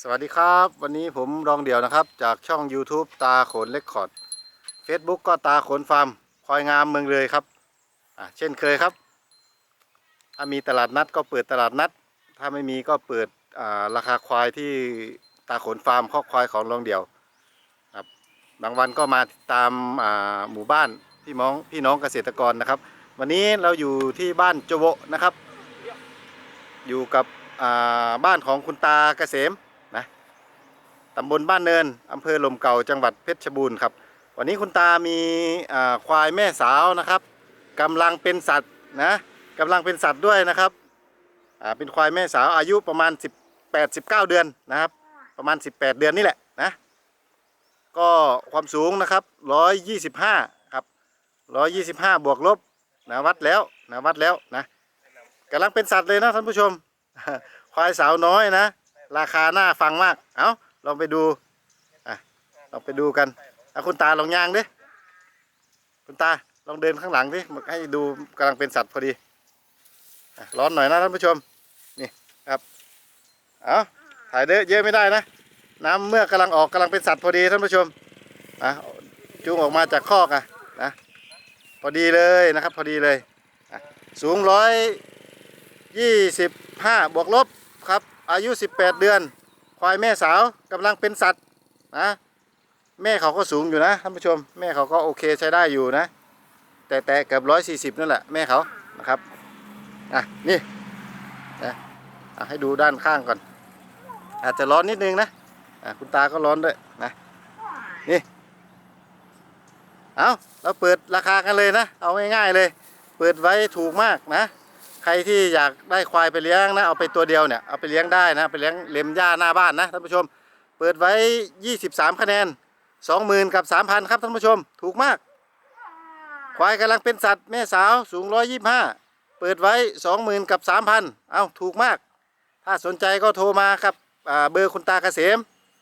สวัสดีครับ วันนี้ผมรองเดี่ยวนะครับ จากช่อง YouTube ตาขนเลคคอร์ด Facebook ก็ตาขนฟาร์มควายงามเมืองเลยครับอะเช่นเคยครับ ถ้ามีตลาดนัดก็เปิดตลาดนัด ถ้าไม่มีก็เปิดอ่าราคาควายที่ตาขนฟาร์มข้อควายของรองเดี่ยวครับบางวันก็มาตามอ่าหมู่บ้านพี่น้องพี่น้องเกษตรกรนะครับ วันนี้เราอยู่ที่บ้านโจโวนะครับ อยู่กับอ่าบ้านของคุณตาเกษม ตำบลบ้านเนินอำเภอลมเก่าจังหวัดเพชรบูรณ์ครับ วันนี้คุณตามีควายแม่สาวนะครับกำลังเป็นสัตว์นะกำลังเป็นสัตว์ด้วยนะครับเป็นควายแม่สาวอายุประมาณ 18 19 เดือนนะครับ ประมาณ 18 เดือนนี่แหละนะก็ความสูงนะครับ 125 ครับ 125 บวกลบนะวัดแล้วนะวัดแล้วนะกำลังเป็นสัตว์เลยนะท่านผู้ชม ควายสาวน้อยนะ ราคาน่าฟังมาก เอ้า ลองไปดูอะลองไปดูกันอาคุณตาลองย่างดิคุณตาลองเดินข้างหลังดิให้ดูกำลังเป็นสัตว์พอดีอะร้อนหน่อยนะท่านผู้ชมนี่ครับเอาถ่ายเยอะเยอะไม่ได้นะ น้ำเมื่อกำลังออกกำลังเป็นสัตว์พอดีท่านผู้ชมอะจูงออกมาจากคอกอะนะพอดีเลยนะครับพอดีเลยอะสูงร้อยยี่สิบห้าบวกลบครับ อายุ18เดือน ควายแม่สาวกำลังเป็นสัตว์นะแม่เขาก็สูงอยู่นะท่านผู้ชม แม่เขาก็โอเคใช้ได้อยู่นะ แต่แต่เกือบร้อยสี่สิบนั่นแหละแม่เขานะครับอะนี่นะให้ดูด้านข้างก่อน อาจจะร้อนนิดนึงนะอะคุณตาก็ร้อนด้วยนะนี่เอาเราเปิดราคากันเลยนะ เอาง่ายๆเลย เปิดไว้ถูกมากนะ ใครที่อยากได้ควายไปเลี้ยงนะเอาไปตัวเดียวเนี่ยเอาไปเลี้ยงได้นะไปเลี้ยงเล็มหญ้าหน้าบ้านนะท่านผู้ชม เปิดไว้ 23 คะแนน 20,000 กับ 3,000 ครับท่านผู้ชม ถูกมาก ควายกำลังเป็นสัตว์แม่สาวสูง 125 เปิดไว้ 20,000 กับ 3,000 เอาถูกมาก ถ้าสนใจก็โทรมาครับเบอร์คุณตาเกษม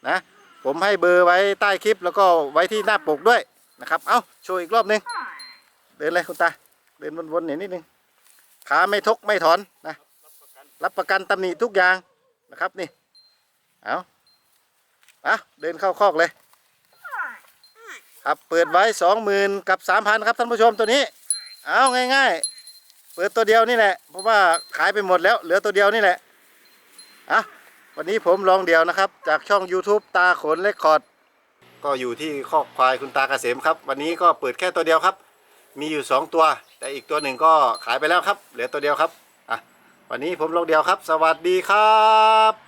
นะผมให้เบอร์ไว้ใต้คลิปแล้วก็ไว้ที่หน้าปกด้วยนะครับ เอาโชว์อีกรอบหนึง เดินเลยคุณตา เดินวนๆหน่อยนิดนึง ขาไม่ทกไม่ถอนนะรับประกันตำหนิทุกอย่างนะครับนี่เอาเอาเดินเข้าคอกเลย ครับเปิดไว้สองหมื่นกับสามพันครับท่านผู้ชมตัวนี้ เอาง่ายๆ เปิดตัวเดียวนี่แหละเพราะว่าขายไปหมดแล้วเหลือตัวเดียวนี่แหละอะวันนี้ผมลองเดียวนะครับ จากช่อง YouTube ตาขนเลคคอร์ดก็อยู่ที่คอกควายคุณตาเกษมครับ วันนี้ก็เปิดแค่ตัวเดียวครับ มีอยู่ 2 ตัว แต่อีกตัวหนึ่งก็ขายไปแล้วครับ เหลือตัวเดียวครับอะวันนี้ผมลงเดียวครับ สวัสดีครับ